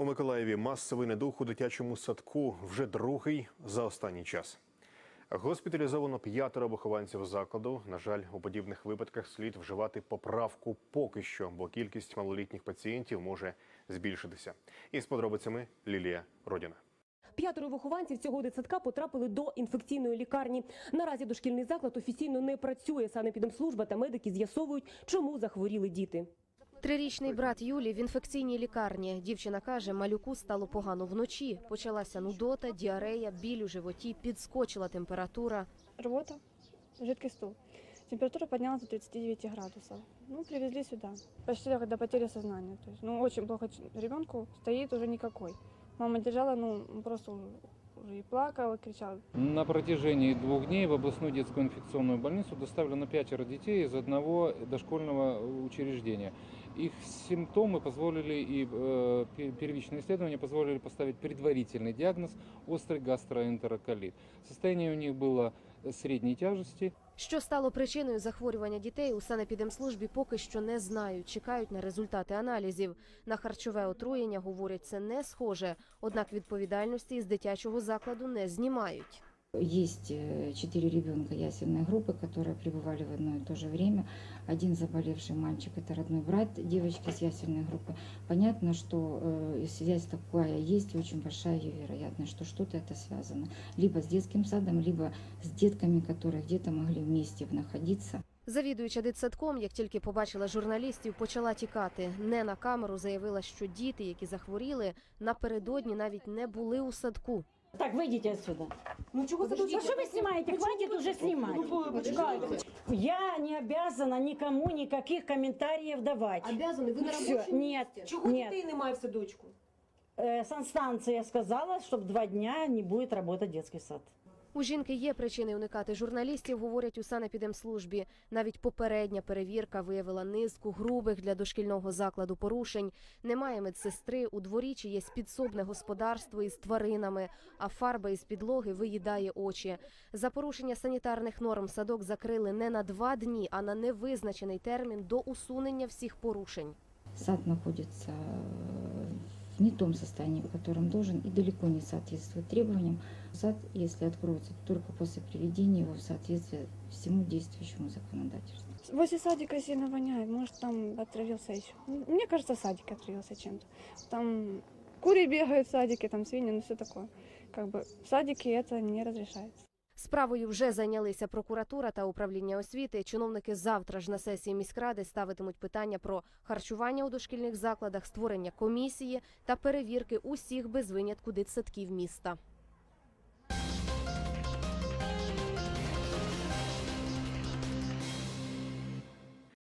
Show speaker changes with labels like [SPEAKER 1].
[SPEAKER 1] У Миколаєві масовий недух у дитячому садку вже другий за останній час. Госпіталізовано п'ятеро вихованців закладу. На жаль, у подібних випадках слід вживати поправку поки що, бо кількість малолітніх пацієнтів може збільшитися. Із подробицями Лілія Родіна.
[SPEAKER 2] П'ятеро вихованців цього дитсадка потрапили до інфекційної лікарні. Наразі дошкільний заклад офіційно не працює. Санепідемслужба та медики з'ясовують, чому захворіли діти.
[SPEAKER 3] Трирічний брат Юлі в інфекційній лікарні. Дівчина каже, малюку стало погано вночі. Почалася нудота, діарея, біль у животі, підскочила температура.
[SPEAKER 4] Рвота, жидкий стул. Температура поднялась до 39 градусов. Ну, привезли сюда. Почти до потери сознания. То есть, ну, очень плохо ребенку стоит уже никакой. Мама держала, ну, просто уже и плакала, кричала.
[SPEAKER 5] На протяжении двух дней в областную детскую инфекционную больницу доставлено пятеро детей из одного дошкольного учреждения. Их симптомы позволили и э, пе- первичные исследования позволили поставить предварительный диагноз острый гастроэнтероколит. Состояние у них было средней тяжести.
[SPEAKER 3] Що стало причиною захворювання дітей у санепідемслужбі поки що не знають. Чекають на результати аналізів. На харчове отруєння говорять, це не схоже. Однак відповідальності із дитячого закладу не знімають.
[SPEAKER 6] Есть э, четыре ребенка ясельной группы, которые пребывали в одно и то же время. Один заболевший мальчик – это родной брат девочки с ясельной группы. Понятно, что э, связь такая есть, и очень большая ее вероятность, что что-то это связано. Либо с детским садом, либо с детками, которые где-то могли вместе находиться.
[SPEAKER 3] Завідуюча дитсадком, як тільки побачила журналістів, почала тікати. Не на камеру заявила, що діти, які захворіли, напередодні навіть не були у садку.
[SPEAKER 7] Так, выйдите отсюда.
[SPEAKER 2] Ну чого
[SPEAKER 7] А что вы снимаете? Хватит уже снимать. Я не обязана никому никаких комментариев давать.
[SPEAKER 2] Обязані, ви на
[SPEAKER 7] Всё,
[SPEAKER 2] робочому
[SPEAKER 7] нет,
[SPEAKER 2] місці. Чого
[SPEAKER 7] нет.
[SPEAKER 2] дітей немає в садочку?
[SPEAKER 7] Э, санстанция сказала, что два дня не будет работать детский сад.
[SPEAKER 3] У жінки є причини уникати журналістів, говорять у санепідемслужбі. Навіть попередня перевірка виявила низку грубих для дошкільного закладу порушень. Немає медсестри, у дворі чиєсь підсобне господарство із тваринами, а фарба із підлоги виїдає очі. За порушення санітарних норм садок закрили не на два дні, а на невизначений термін до усунення всіх порушень.
[SPEAKER 6] Сад находится не том состоянии, в котором должен, и далеко не соответствует требованиям. Сад, если откроется, только после приведения его в соответствие всему действующему законодательству.
[SPEAKER 4] Возле садика сильно воняет, может, там отравился еще. Мне кажется, садик отравился чем-то. Там кури бегают в садике, там свиньи, ну все такое. Как бы в садике это не разрешается.
[SPEAKER 3] Справою вже зайнялися прокуратура та управління освіти. Чиновники завтра ж на сесії міськради ставитимуть питання про харчування у дошкільних закладах, створення комісії та перевірки усіх без винятку дитсадків міста.